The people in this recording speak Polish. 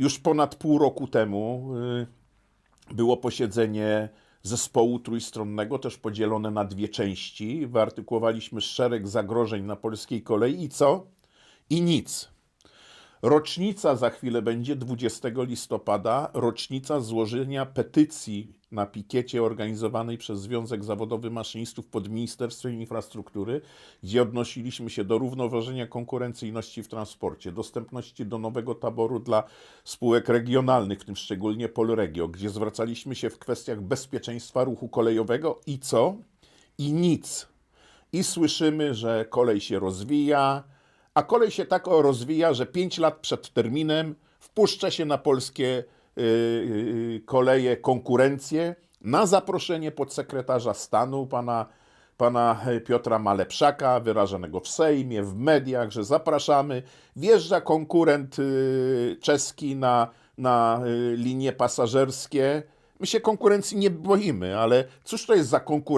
już ponad pół roku temu y, było posiedzenie zespołu trójstronnego, też podzielone na dwie części. Wyartykułowaliśmy szereg zagrożeń na polskiej kolei i co? I nic. Rocznica za chwilę będzie 20 listopada, rocznica złożenia petycji na pikiecie organizowanej przez Związek Zawodowy Maszynistów pod Ministerstwem Infrastruktury, gdzie odnosiliśmy się do równoważenia konkurencyjności w transporcie, dostępności do nowego taboru dla spółek regionalnych, w tym szczególnie Polregio, gdzie zwracaliśmy się w kwestiach bezpieczeństwa ruchu kolejowego i co? I nic. I słyszymy, że kolej się rozwija, a kolej się tak rozwija, że 5 lat przed terminem wpuszcza się na polskie y, y, koleje konkurencję na zaproszenie podsekretarza stanu pana, pana Piotra Malepszaka, wyrażonego w Sejmie, w mediach, że zapraszamy. Wjeżdża konkurent y, czeski na, na y, linie pasażerskie. My się konkurencji nie boimy, ale cóż to jest za konkurencja?